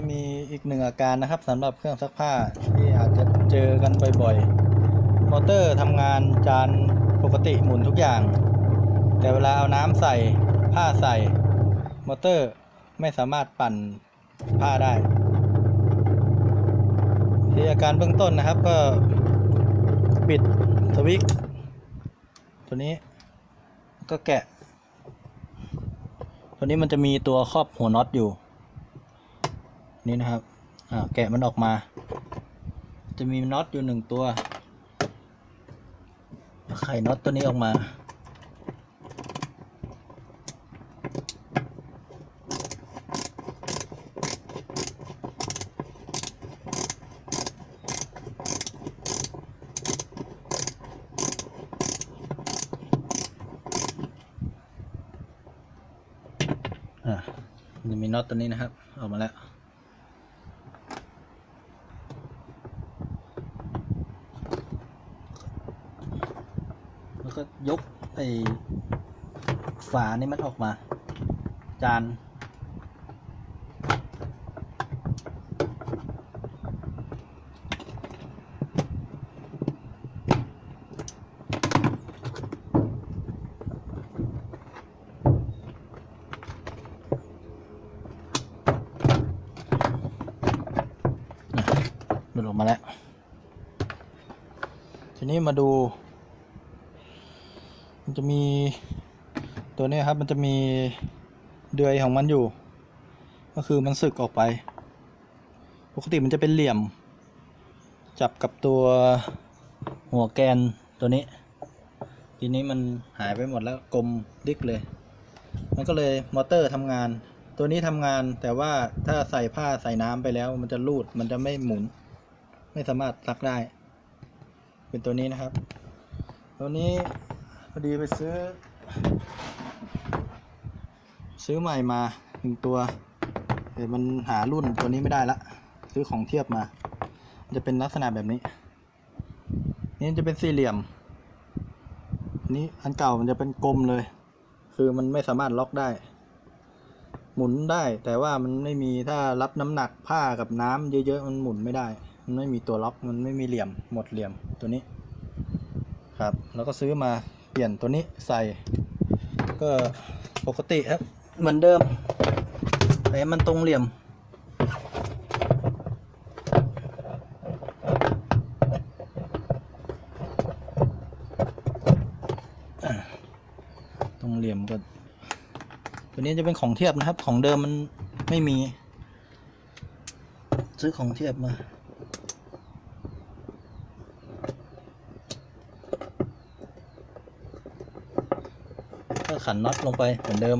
้มีอีกหนึ่งอาการนะครับสำหรับเครื่องซักผ้าที่อาจจะเจอกันบ่อยๆ มอเตอร์ทำงานจานปกติหมุนทุกอย่าง แต่เวลาเอาน้ำใส่ผ้าใส่ มอเตอร์ไม่สามารถปั่นผ้าได้ ที่อาการเบื้องต้นนะครับก็ปิดสวิตช์ตัวนี้ก็แกะ ตัวนี้มันจะมีตัวครอบหัวน็อตอยู่ นี่นะครับแกะมันออกมา จะมีน็อตอยู่หนึ่งตัวไขน็อตตัวนี้ออกมา อ่าจะมีน็อตตัวนี้นะครับ ออกมาแล้ว แล้วก็ยกไอ้ฝานี่มันออกมา จาน หลุดออกมาแล้ว ทีนี้มาดู มันจะมีตัวนี้ครับมันจะมีเดือยของมันอยู่ ก็คือมันสึกออกไป ปกติมันจะเป็นเหลี่ยม จับกับตัวหัวแกนตัวนี้ ทีนี้มันหายไปหมดแล้วกลมดิกเลย มันก็เลยมอเตอร์ทำงาน ตัวนี้ทำงานแต่ว่าถ้าใส่ผ้าใส่น้ำไปแล้ว มันจะรูดมันจะไม่หมุน ไม่สามารถซักได้ เป็นตัวนี้นะครับ ตัวนี้ พอดีไปซื้อ ซื้อใหม่มาหนึ่งตัวแต่มันหารุ่นตัวนี้ไม่ได้ละ ซื้อของเทียบมา จะเป็นลักษณะแบบนี้ นี่จะเป็นสี่เหลี่ยมนี้อันเก่ามันจะเป็นกลมเลย คือมันไม่สามารถล็อกได้ หมุนได้ แต่ว่ามันไม่มีถ้ารับน้ำหนักผ้ากับน้ำเยอะๆมันหมุนไม่ได้ มันไม่มีตัวล็อกมันไม่มีเหลี่ยมหมดเหลี่ยมตัวนี้ ครับ แล้วก็ซื้อมา ลี่ยนตัวนี้ใส่ ก็ปกติครับ เหมือนเดิมแต่มันตรงเหลี่ยมอะตรงเหลี่ยมก็ ตัวนี้จะเป็นของเทียบนะครับ ของเดิมมันไม่มี ซื้อของเทียบมา ก็ขันน็อตลงไปเหมือนเดิม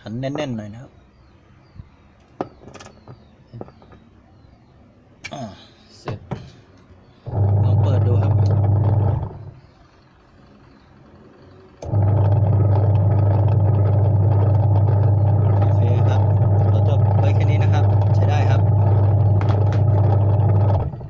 ขันแน่นๆหน่อยนะครับ